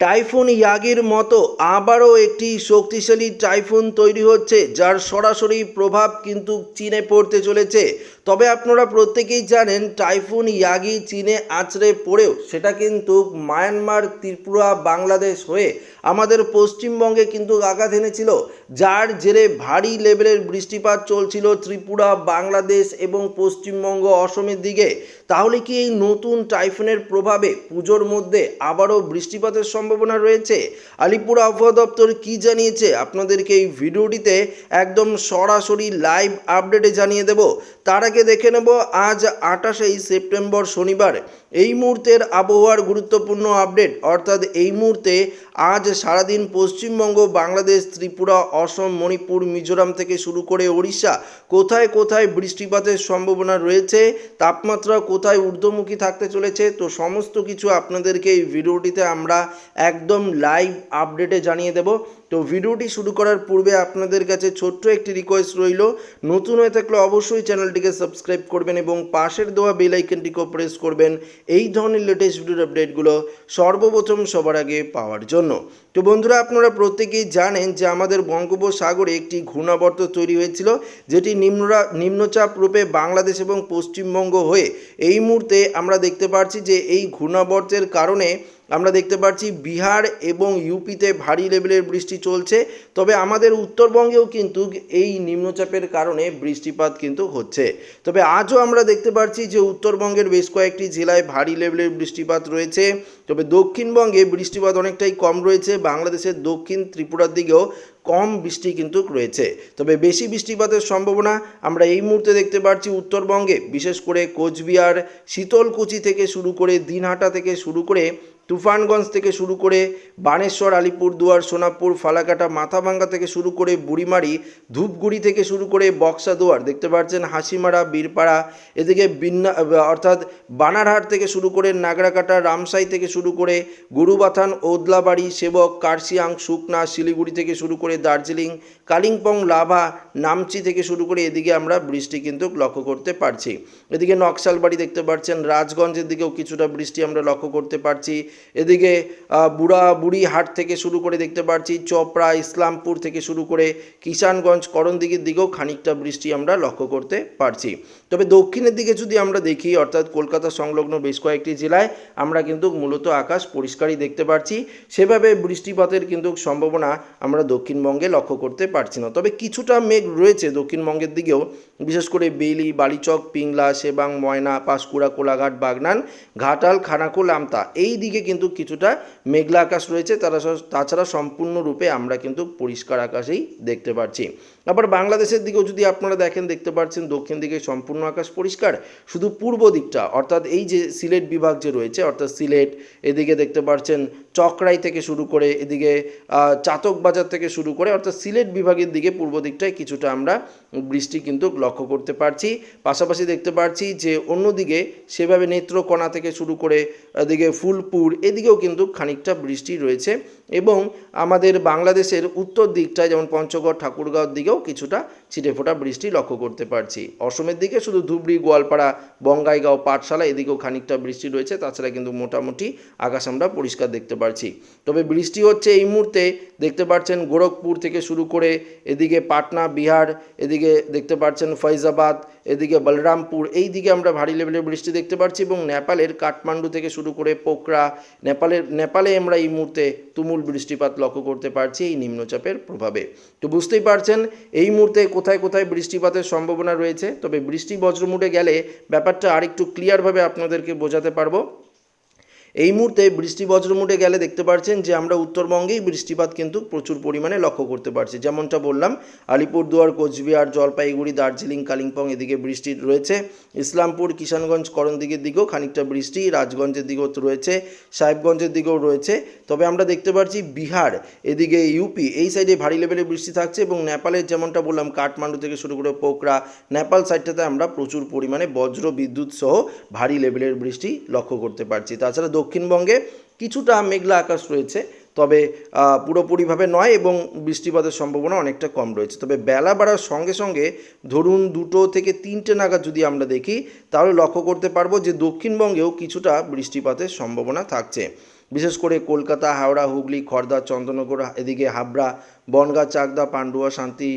Typhoon ইয়াগির মতো আবারও একটি শক্তিশালী টাইফুন তৈরি হচ্ছে, যার সরাসরি প্রভাব কিন্তু চীনে পড়তে চলেছে। তবে আপনারা প্রত্যেকেই জানেন, টাইফুন ইয়াগি চীনে আছড়ে পড়েও সেটা কিন্তু মায়ানমার, ত্রিপুরা, বাংলাদেশ হয়ে আমাদের পশ্চিমবঙ্গে কিন্তু আঘাত এনেছিল। যার জেরে ভারী লেভেলের বৃষ্টিপাত চলছিল ত্রিপুরা, বাংলাদেশ এবং পশ্চিমবঙ্গ অসমের দিকে। তাহলে কি এই নতুন টাইফুনের প্রভাবে পুজোর মধ্যে আবারও বৃষ্টিপাতের সম্ভাবনা রয়েছে? আলিপুর আবহাওয়া দপ্তর কি জানিয়েছে? আপনাদেরকে এই ভিডিওটিতে একদম সরাসরি লাইভ আপডেটে জানিয়ে দেব। তার আগে দেখে নেব, আজ আঠাশেই সেপ্টেম্বর শনিবার, এই মুহূর্তের আবহাওয়ার গুরুত্বপূর্ণ আপডেট অর্থাৎ এই মুহূর্তে আজ সারাদিন পশ্চিমবঙ্গ, বাংলাদেশ, ত্রিপুরা অসম, মণিপুর, মিজোরাম থেকে শুরু করে ওড়িশা। কোথায় কোথায় বৃষ্টিপাতের সম্ভাবনা রয়েছে, তাপমাত্রা কোথায় ঊর্ধ্বমুখী থাকতে চলেছে, তো সমস্ত কিছু আপনাদেরকে এই ভিডিওটিতে আমরা একদম লাইভ আপডেটে জানিয়ে দেব। তো ভিডিওটি শুরু করার পূর্বে আপনাদের কাছে ছোট্ট একটি রিকোয়েস্ট রইল। নতুন হয়ে থাকলে অবশ্যই চ্যানেলটিকে সাবস্ক্রাইব করবেন এবং পাশের দেওয়া বেল আইকনটিকেও প্রেস করবেন। এই ধরনের লেটেস্ট ভিডিওর আপডেটগুলো সর্বপ্রথম সবার আগে পাওয়ার জন্য। তো বন্ধুরা, আপনারা প্রত্যেকেই জানেন যে আমাদের বঙ্গোপসাগরে একটি ঘূর্ণাবর্ত তৈরি হয়েছিল, যেটি নিম্নরা, নিম্নচাপ রূপে বাংলাদেশ এবং পশ্চিমবঙ্গ হয়ে এই মুহূর্তে আমরা দেখতে পাচ্ছি যে এই ঘূর্ণাবর্তের কারণে আমরা দেখতে পাচ্ছি বিহার এবং ইউপিতে ভারী লেভেলের বৃষ্টি চলছে, তবে আমাদের উত্তরবঙ্গেও কিন্তু এই নিম্নচাপের কারণে বৃষ্টিপাত কিন্তু হচ্ছে। তবে আজও আমরা দেখতে পাচ্ছি যে উত্তরবঙ্গের বেশ কয়েকটি জেলায় ভারী লেভেলের বৃষ্টিপাত রয়েছে, তবে দক্ষিণবঙ্গে বৃষ্টিপাত অনেকটাই কম রয়েছে, বাংলাদেশের দক্ষিণ ত্রিপুরার দিকেও কম বৃষ্টি কিন্তু রয়েছে। তবে বেশি বৃষ্টিপাতের সম্ভাবনা আমরা এই মুহূর্তে দেখতে পাচ্ছি উত্তরবঙ্গে, বিশেষ করে কোচবিহার, শীতলকুচি থেকে শুরু করে দিনহাটা থেকে শুরু করে তুফানগঞ্জ থেকে শুরু করে বানেশ্বর, আলিপুরদুয়ার, সোনাপুর, ফালাকাটা, মাথাভাঙ্গা থেকে শুরু করে বুড়িমারি, ধূপগুড়ি থেকে শুরু করে বক্সাদুয়ার, দেখতে পাচ্ছেন হাসিমারা, বীরপাড়া, এদিকে বিন্না, অর্থাৎ বানারহাট থেকে শুরু করে নাগরাকাটা, রামসাই থেকে শুরু করে গুরুবাথান, ওদলাবাড়ি, সেবক, কার্শিয়াং, সুকনা, শিলিগুড়ি থেকে শুরু করে দার্জিলিং, কালিম্পং, লাভা, নামচি থেকে শুরু করে এদিকে আমরা বৃষ্টি কিন্তু লক্ষ্য করতে পারছি। এদিকে নকশালবাড়ি দেখতে পাচ্ছেন, রাজগঞ্জের দিকেও কিছুটা বৃষ্টি আমরা লক্ষ্য করতে পারছি। এদিকে বুড়া বুড়ি হাট থেকে শুরু করে দেখতে পাচ্ছি চপড়া, ইসলামপুর থেকে শুরু করে কিষানগঞ্জ, করণদিঘির দিকেও খানিকটা বৃষ্টি আমরা লক্ষ্য করতে পারছি। তবে দক্ষিণের দিকে যদি আমরা দেখি, অর্থাৎ কলকাতা সংলগ্ন বেশ কয়েকটি জেলায়, আমরা কিন্তু মূলত আকাশ পরিষ্কারই দেখতে পাচ্ছি সেভাবে বৃষ্টিপাতের কিন্তু সম্ভাবনা আমরা দক্ষিণবঙ্গে লক্ষ্য করতে পারছি না। তবে কিছুটা মেঘ রয়েছে দক্ষিণবঙ্গের দিকেও, বিশেষ করে বেলি বালিচক, পিংলা সেবাং ময়না, পাঁশকুড়া, কোলাঘাট, বাগনান, ঘাটাল, খানাকুল, আমতা। এই দিকে কিন্তু কিছুটা মেঘলা আকাশ রয়েছে তারা তাছাড়া সম্পূর্ণরূপে আমরা কিন্তু পরিষ্কার আকাশেই দেখতে পাচ্ছি আবার বাংলাদেশের দিকেও যদি আপনারা দেখেন, দেখতে পাচ্ছেন দক্ষিণ দিকে সম্পূর্ণ আকাশ পরিষ্কার, শুধু পূর্ব দিকটা, অর্থাৎ এই যে সিলেট বিভাগ যে রয়েছে, অর্থাৎ সিলেট, এদিকে দেখতে পাচ্ছেন চকরাই থেকে শুরু করে, এদিকে চাতক বাজার থেকে শুরু করে, অর্থাৎ সিলেট বিভাগের দিকে পূর্ব দিকটায় কিছুটা আমরা বৃষ্টি কিন্তু লক্ষ্য করতে পারছি। পাশাপাশি দেখতে পাচ্ছি যে অন্যদিকে সেভাবে নেত্রকোনা থেকে শুরু করে, এদিকে ফুলপুর, এদিকেও কিন্তু খানিকটা বৃষ্টি রয়েছে। এবং আমাদের বাংলাদেশের উত্তর দিকটায় যেমন পঞ্চগড়, ঠাকুরগাঁওর দিকেও কিছুটা ছিটে ফোটা বৃষ্টি লক্ষ্য করতে পারছি। অসমের দিকে শুধু ধুবড়ি, গোয়ালপাড়া, বঙ্গাইগাঁও, পাঠশালা, এদিকেও খানিকটা বৃষ্টি রয়েছে, তাছাড়া কিন্তু মোটামুটি আকাশ আমরা পরিষ্কার দেখতে পারছি। তবে বৃষ্টি হচ্ছে এই মুহূর্তে, দেখতে পাচ্ছেন গোরখপুর থেকে শুরু করে এদিকে পাটনা, বিহার, এদিকে দেখতে পাচ্ছেন ফৈজাবাদ এদিকে বলরামপুর, এই দিকে আমরা ভারী লেভেলের বৃষ্টি দেখতে পাচ্ছি এবং নেপালের কাঠমান্ডু থেকে শুরু করে পোখরা, নেপালের, নেপালে আমরা এই মুহূর্তে তুমুল বৃষ্টিপাত লক্ষ্য করতে পারছি এই নিম্নচাপের প্রভাবে? তো বুঝতেই পারছেন, এই মুহূর্তে কোথায় কোথায় বৃষ্টিপাতের সম্ভাবনা রয়েছে? তবে বৃষ্টি বজ্রমুটে গেলে ব্যাপারটা আরেকটু ক্লিয়ারভাবে আপনাদেরকে বোঝাতে পারব। এই মুহূর্তে বৃষ্টি বজ্রমুটে গেলে দেখতে পাচ্ছেন যে আমরা উত্তরবঙ্গেই বৃষ্টিপাত কিন্তু প্রচুর পরিমাণে লক্ষ্য করতে পারছি। যেমনটা বললাম, আলিপুরদুয়ার, কোচবিহার, জলপাইগুড়ি, দার্জিলিং, কালিম্পং এদিকে বৃষ্টি রয়েছে। ইসলামপুর, কিষানগঞ্জ, করণদিঘির দিকেও খানিকটা বৃষ্টি, রাজগঞ্জের দিকেও রয়েছে, সাহেবগঞ্জের দিকেও রয়েছে। তবে আমরা দেখতে পাচ্ছি বিহার এদিকে ইউপি, এই সাইডে ভারী লেভেলের বৃষ্টি থাকছে এবং নেপালের যেমনটা বললাম, কাঠমান্ডু থেকে শুরু করে পোকরা নেপাল সাইডটাতে আমরা প্রচুর পরিমাণে বজ্র বিদ্যুৎ সহ ভারী লেভেলের বৃষ্টি লক্ষ্য করতে পারছি। তাছাড়া দক্ষিণবঙ্গে কিছুটা মেঘলা আকাশ রয়েছে, তবে পুরোপুরিভাবে নয় এবং বৃষ্টিপাতের সম্ভাবনা অনেকটা কম রয়েছে। তবে বেলা বাড়ার সঙ্গে সঙ্গে ধরুন দুটো থেকে তিনটে নাগাদ যদি আমরা দেখি, তাহলে লক্ষ্য করতে পারব যে দক্ষিণবঙ্গেও কিছুটা বৃষ্টিপাতের সম্ভাবনা থাকছে। বিশেষ করে কলকাতা, হাওড়া, হুগলি খড়দা চন্দ্রনগর এদিকে হাবড়া, বনগাঁ, চাকদা, পান্ডুয়া, শান্তি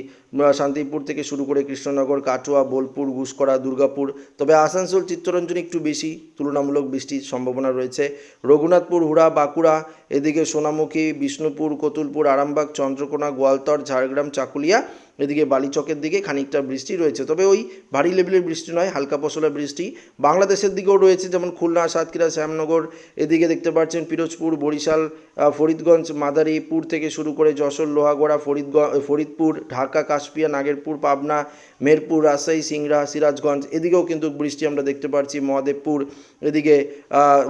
শান্তিপুর থেকে শুরু করে কৃষ্ণনগর, কাটোয়া, বোলপুর ঘুষকরা দুর্গাপুর। তবে আসানসোল চিত্তরঞ্জন একটু বেশি, তুলনামূলক বৃষ্টির সম্ভাবনা রয়েছে। রঘুনাথপুর, হুড়া, বাঁকুড়া, এদিকে সোনামুখী, বিষ্ণুপুর, কতুলপুর, আরামবাগ, চন্দ্রকোনা, গোয়ালতর, ঝাড়গ্রাম, চাকুলিয়া এদিকে বালিচকের দিকে খানিকটা বৃষ্টি রয়েছে। তবে ওই ভারী লেভেলের বৃষ্টি নয়, হালকা পশলা বৃষ্টি। বাংলাদেশের দিকেও রয়েছে, যেমন খুলনা, সাতক্ষীরা, শ্যামনগর, এদিকে দেখতে পাচ্ছেন পিরোজপুর, বরিশাল ফরিদগঞ্জ, মাদারীপুর থেকে শুরু করে যশোর, লোহাগড়া ফরিদগঞ্জ ফরিদপুর, ঢাকা, কাশপিয়া, নাগেরপুর, পাবনা, মেরপুর, রাজশাহী, সিংড়া, সিরাজগঞ্জ, এদিকেও কিন্তু বৃষ্টি আমরা দেখতে পাচ্ছি। মহাদেবপুর, এদিকে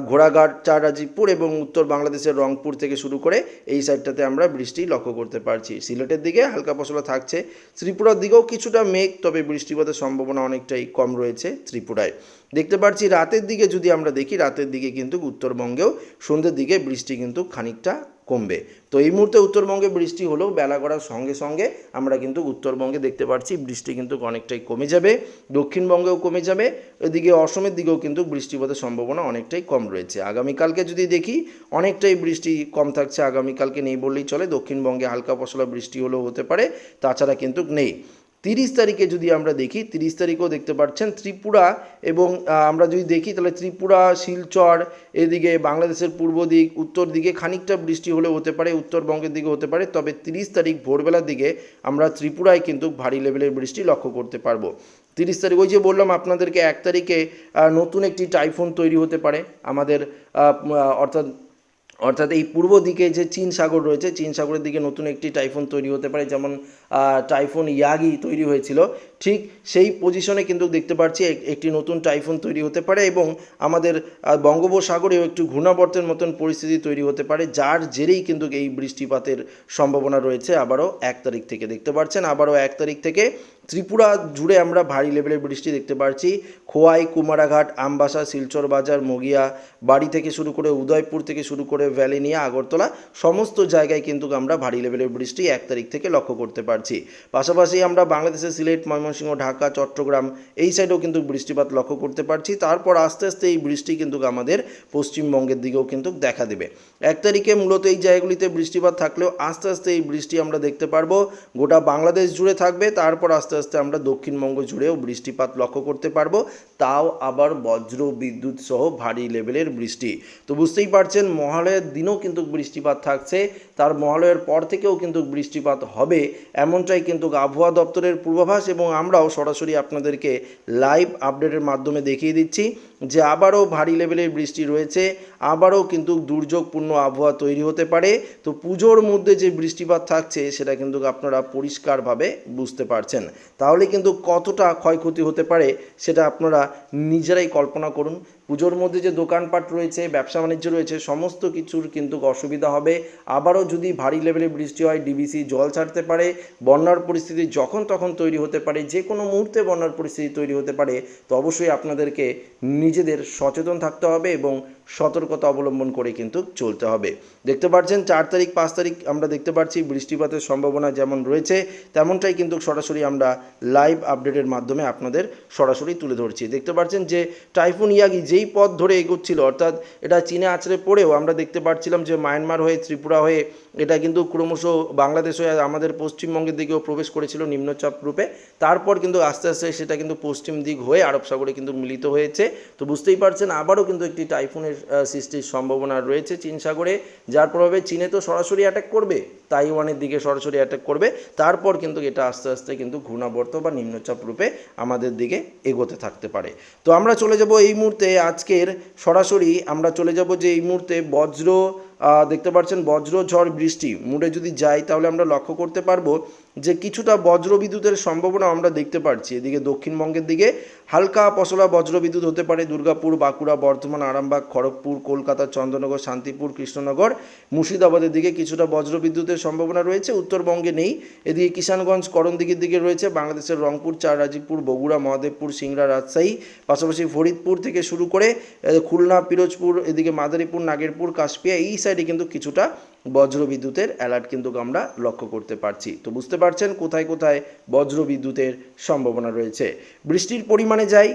ঘোড়াঘাট চাররাজিপুর এবং উত্তর বাংলাদেশের রংপুর থেকে শুরু করে এই সাইডটাতে আমরা বৃষ্টি লক্ষ্য করতে পারছি। সিলেটের দিকে হালকা পশলা থাকছে ত্রিপুরার দিকেও কিছুটা মেঘ, তবে বৃষ্টিপাতের সম্ভাবনা অনেকটাই কম রয়েছে ত্রিপুরায়। দেখতে পাচ্ছি রাতের দিকে যদি আমরা দেখি, রাতের দিকে কিন্তু উত্তরবঙ্গেও সন্ধ্যের দিকে বৃষ্টি কিন্তু খানিকটা কমবে। তো এই মুহূর্তে উত্তরবঙ্গে বৃষ্টি হলেও বেলা করার সঙ্গে সঙ্গে আমরা কিন্তু উত্তরবঙ্গে দেখতে পাচ্ছি বৃষ্টি কিন্তু অনেকটাই কমে যাবে, দক্ষিণবঙ্গেও কমে যাবে, এদিকে অসমের দিকেও কিন্তু বৃষ্টিপাতের সম্ভাবনা অনেকটাই কম রয়েছে। আগামীকালকে যদি দেখি অনেকটাই বৃষ্টি কম থাকছে, আগামীকালকে নেই বললেই চলে, দক্ষিণবঙ্গে হালকা পশলা বৃষ্টি হলেও হতে পারে, তাছাড়া কিন্তু নেই। তিরিশ তারিখে যদি আমরা দেখি, তিরিশ তারিখেও দেখতে পাচ্ছেন ত্রিপুরা এবং আমরা যদি দেখি তাহলে ত্রিপুরা, শিলচর, এদিকে বাংলাদেশের পূর্ব দিক, উত্তর দিকে খানিকটা বৃষ্টি হলেও হতে পারে, উত্তরবঙ্গের দিকে হতে পারে, তবে তিরিশ তারিখ ভোরবেলার দিকে আমরা ত্রিপুরায় কিন্তু ভারী লেভেলের বৃষ্টি লক্ষ্য করতে পারব। তিরিশ তারিখ, ওই যে বললাম আপনাদেরকে এক তারিখে নতুন একটি টাইফুন তৈরি হতে পারে, আমাদের অর্থাৎ অর্থাৎ এই পূর্ব দিকে যে চীন সাগর রয়েছে, চীন সাগরের দিকে নতুন একটি টাইফুন তৈরি হতে পারে, যেমন টাইফুন ইয়াগি তৈরি হয়েছিল। ঠিক সেই পজিশনে কিন্তু দেখতে পাচ্ছি একটি নতুন টাইফুন তৈরি হতে পারে এবং আমাদের বঙ্গোপসাগরেও একটু ঘূর্ণাবর্তের মতন পরিস্থিতি তৈরি হতে পারে, যার জেরেই কিন্তু এই বৃষ্টিপাতের সম্ভাবনা রয়েছে আবারও এক তারিখ থেকে দেখতে পাচ্ছেন। আবারও এক তারিখ থেকে ত্রিপুরা জুড়ে আমরা ভারী লেভেলের বৃষ্টি দেখতে পাচ্ছি। খোয়াই, কুমারাঘাট, আমবাসা, শিলচর বাজার, মগিয়া, বাড়ি থেকে শুরু করে উদয়পুর থেকে শুরু করে ভ্যালিনিয়া, আগরতলা, সমস্ত জায়গায় কিন্তু আমরা ভারী লেভেলের বৃষ্টি এক তারিখ থেকে লক্ষ্য করতে পারছি। পাশাপাশি আমরা বাংলাদেশের সিলেট, ময়মনসিংহ, ঢাকা, চট্টগ্রাম এই সাইডেও কিন্তু বৃষ্টিপাত লক্ষ্য করতে পারছি। তারপর আস্তে আস্তে এই বৃষ্টি কিন্তু আমাদের পশ্চিমবঙ্গের দিকেও কিন্তু দেখা দেবে। এক তারিখে মূলত এই জায়গাগুলিতে বৃষ্টিপাত থাকলেও আস্তে আস্তে এই বৃষ্টি আমরা দেখতে পারব। গোটা বাংলাদেশ জুড়ে থাকবে, তারপর আস্তে আস্তে আমরা দক্ষিণবঙ্গ জুড়েও বৃষ্টিপাত লক্ষ্য করতে পারব। তাও আবার বজ্র বিদ্যুৎ সহ ভারী লেভেলের বৃষ্টি। তো বুঝতেই পারছেন, মহালয়ের দিনও কিন্তু বৃষ্টিপাত থাকছে। তার মহালয়ের পর থেকেও কিন্তু বৃষ্টিপাত হবে এমনটাই কিন্তু আবহাওয়া দপ্তরের পূর্বাভাস এবং আমরাও সরাসরি আপনাদেরকে লাইভ আপডেটের মাধ্যমে দেখিয়ে দিচ্ছি। যে আবারও ভারী লেভেলের বৃষ্টি রয়েছে, আবারও কিন্তু দুর্যোগপূর্ণ আবহাওয়া তৈরি হতে পারে। তো পুজোর মধ্যে যে বৃষ্টিপাত থাকছে, সেটা কিন্তু আপনারা পরিষ্কারভাবে বুঝতে পারছেন। তাহলে কিন্তু কতটা ক্ষয়ক্ষতি হতে পারে, সেটা আপনারা নিজেরাই কল্পনা করুন। পুজোর মধ্যে যে দোকানপাট রয়েছে, ব্যবসা বাণিজ্য রয়েছে, সমস্ত কিছুর কিন্তু অসুবিধা হবে। আবারও যদি ভারী লেভেলে বৃষ্টি হয়, ডিবিসি জল ছাড়তে পারে, বন্যার পরিস্থিতি যখন তখন তৈরি হতে পারে যে কোনো মুহূর্তে বন্যার পরিস্থিতি তৈরি হতে পারে, তো অবশ্যই আপনাদেরকে নিজেদের সচেতন থাকতে হবে এবং সতর্কতা অবলম্বন করে কিন্তু চলতে হবে। দেখতে পাচ্ছেন চার তারিখ, পাঁচ তারিখ আমরা দেখতে পাচ্ছি বৃষ্টিপাতের সম্ভাবনা যেমন রয়েছে, তেমনটাই কিন্তু সরাসরি আমরা লাইভ আপডেটের মাধ্যমে আপনাদের সরাসরি তুলে ধরছি। দেখতে পাচ্ছেন যে টাইফুন ইয়াগি যেই পথ ধরে এগোচ্ছিল, অর্থাৎ এটা চীনে আছড়ে পড়েও আমরা দেখতে পাচ্ছিলাম যে মায়ানমার হয়ে, ত্রিপুরা হয়ে এটা কিন্তু ক্রমশ বাংলাদেশ হয়ে আমাদের পশ্চিমবঙ্গের দিকেও প্রবেশ করেছিল নিম্নচাপ রূপে। তারপর কিন্তু আস্তে আস্তে সেটা কিন্তু পশ্চিম দিক হয়ে আরব সাগরে কিন্তু মিলিত হয়েছে। তো বুঝতেই পারছেন, আবারও কিন্তু একটি টাইফুনের আহ, সৃষ্টির সম্ভাবনা রয়েছে চীন সাগরে যার প্রভাবে চীনে তো সরাসরি অ্যাটাক করবে তাইওয়ানের দিকে সরাসরি অ্যাটাক করবে তারপর কিন্তু এটা আস্তে আস্তে কিন্তু ঘূর্ণাবর্ত বা নিম্নচাপ রূপে আমাদের দিকে এগোতে থাকতে পারে। তো আমরা চলে যাব এই মুহূর্তে আজকের সরাসরি আমরা চলে যাব যে এই মুহূর্তে বজ্র দেখতে পাচ্ছেন বজ্র ঝড় বৃষ্টি মুডে যদি যাই তাহলে আমরা লক্ষ্য করতে পারব যে কিছুটা বজ্র বিদ্যুতের সম্ভাবনা আমরা দেখতে পাচ্ছি এদিকে দক্ষিণবঙ্গের দিকে হালকা পশলা বজ্র বিদ্যুৎ হতে পারে। দুর্গাপুর, বাঁকুড়া, বর্ধমান, আরামবাগ, খড়গপুর, কলকাতা, চন্দ্রনগর, শান্তিপুর, কৃষ্ণনগর, মুর্শিদাবাদের দিকে কিছুটা বজ্র বিদ্যুতের সম্ভাবনা রয়েছে। উত্তরবঙ্গে নেই। এদিকে কিষানগঞ্জ, করণদিঘির দিকে রয়েছে। বাংলাদেশের রংপুর চাররাজিপুর বগুড়া, মহাদেবপুর, সিংড়া, রাজশাহী, পাশাপাশি ফরিদপুর থেকে শুরু করে খুলনা, পিরোজপুর, এদিকে মাদারীপুর, নাগেরপুর, কাশপিয়া, এই সাইডে কিন্তু কিছুটা বজ্র বিদ্যুতের অ্যালার্ট কিন্তু আমরা লক্ষ্য করতে পারছি। তো বুঝতে পারছেন কোথায় কোথায় বজ্র বিদ্যুতের সম্ভাবনা রয়েছে। বৃষ্টির পরিমাণে যাই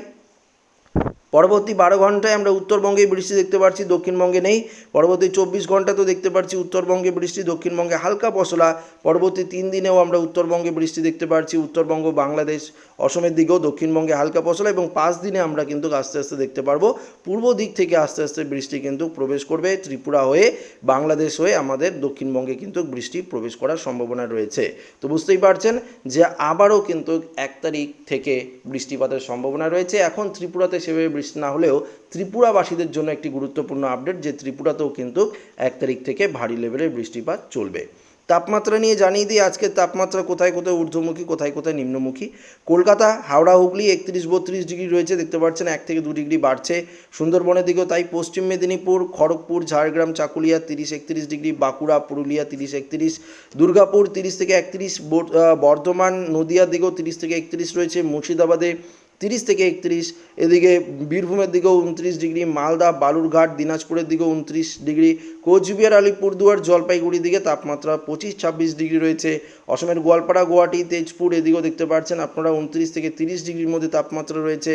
পরবর্তী বারো ঘন্টায় আমরা উত্তরবঙ্গে বৃষ্টি দেখতে পাচ্ছি দক্ষিণবঙ্গে নেই। পরবর্তী চব্বিশ ঘন্টাতেও দেখতে পাচ্ছি উত্তরবঙ্গে বৃষ্টি, দক্ষিণবঙ্গে হালকা পশলা। পরবর্তী তিন দিনেও আমরা উত্তরবঙ্গে বৃষ্টি দেখতে পাচ্ছি উত্তরবঙ্গ, বাংলাদেশ, অসমের দিকেও দক্ষিণবঙ্গে হালকা পশলা এবং পাঁচ দিনে আমরা কিন্তু আস্তে আস্তে দেখতে পারব। পূর্ব দিক থেকে আস্তে আস্তে বৃষ্টি কিন্তু প্রবেশ করবে ত্রিপুরা হয়ে, বাংলাদেশ হয়ে, আমাদের দক্ষিণবঙ্গে কিন্তু বৃষ্টি প্রবেশ করার সম্ভাবনা রয়েছে। তো বুঝতেই পারছেন যে আবারও কিন্তু এক তারিখ থেকে বৃষ্টিপাতের সম্ভাবনা রয়েছে। এখন ত্রিপুরাতে সেভাবে বৃষ্টি না হলেও ত্রিপুরাবাসীদের জন্য একটি গুরুত্বপূর্ণ আপডেট যে ত্রিপুরাতেও কিন্তু এক তারিখ থেকে ভারী লেভেলের বৃষ্টিপাত চলবে। তাপমাত্রা নিয়ে জানিয়ে দিই আজকের তাপমাত্রা কোথায় কোথায় ঊর্ধ্বমুখী, কোথায় কোথায় নিম্নমুখী? কলকাতা, হাওড়া, হুগলি একত্রিশ বত্রিশ ডিগ্রি রয়েছে, দেখতে পাচ্ছেন এক থেকে দু ডিগ্রি বাড়ছে। সুন্দরবনের দিকেও তাই পশ্চিম মেদিনীপুর, খড়গপুর, ঝাড়গ্রাম, চাকুলিয়া তিরিশ একত্রিশ ডিগ্রি, বাঁকুড়া, পুরুলিয়া তিরিশ একত্রিশ, দুর্গাপুর তিরিশ থেকে একত্রিশ বোর- বর্ধমান, নদিয়ার দিকেও তিরিশ থেকে একত্রিশ রয়েছে, মুর্শিদাবাদে তিরিশ থেকে একত্রিশ, এদিকে বীরভূমের দিকেও উনত্রিশ ডিগ্রি, মালদা, বালুরঘাট, দিনাজপুরের দিকেও উনত্রিশ ডিগ্রি, কোচবিহার আলিপুরদুয়ার জলপাইগুড়ির দিকে তাপমাত্রা পঁচিশ ছাব্বিশ ডিগ্রি রয়েছে। অসমের গোয়ালপাড়া, গুয়াহাটি, তেজপুর এদিকেও দেখতে পাচ্ছেন আপনারা উনত্রিশ থেকে তিরিশ ডিগ্রির মধ্যে তাপমাত্রা রয়েছে।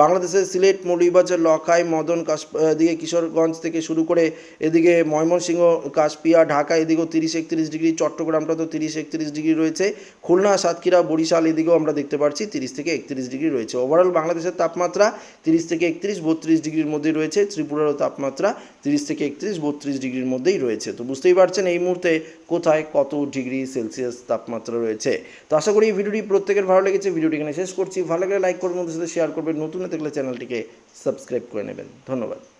বাংলাদেশের সিলেট, মৌলভীবাজার, লখাই, মদন কাশ এদিকে কিশোরগঞ্জ থেকে শুরু করে এদিকে ময়মনসিংহ, কাশপিয়া, ঢাকা এদিকেও তিরিশ একত্রিশ ডিগ্রি চট্টগ্রামটা তো তিরিশ একত্রিশ ডিগ্রি রয়েছে। খুলনা, সাতক্ষীরা, বরিশাল এদিকেও আমরা দেখতে পাচ্ছি তিরিশ থেকে একত্রিশ ডিগ্রি রয়েছে। ওভারঅল বাংলাদেশের তাপমাত্রা তিরিশ থেকে একত্রিশ, বত্রিশ ডিগ্রির মধ্যেই রয়েছে। ত্রিপুরারও তাপমাত্রা তিরিশ থেকে একত্রিশ, বত্রিশ ডিগ্রির মধ্যেই রয়েছে। তো বুঝতেই পারছেন এই মুহূর্তে কোথায় কত ডিগ্রি সেলসিয়াস তাপমাত্রা রয়েছে। তো আশা করি এই ভিডিওটি প্রত্যেকের ভালো লেগেছে। ভিডিওটি এখানে শেষ করছি। ভালো লাগলে লাইক করবেন সাথে শেয়ার করবেন। নতুন থাকলে চ্যানেলটিকে সাবস্ক্রাইব করে নেবেন। ধন্যবাদ।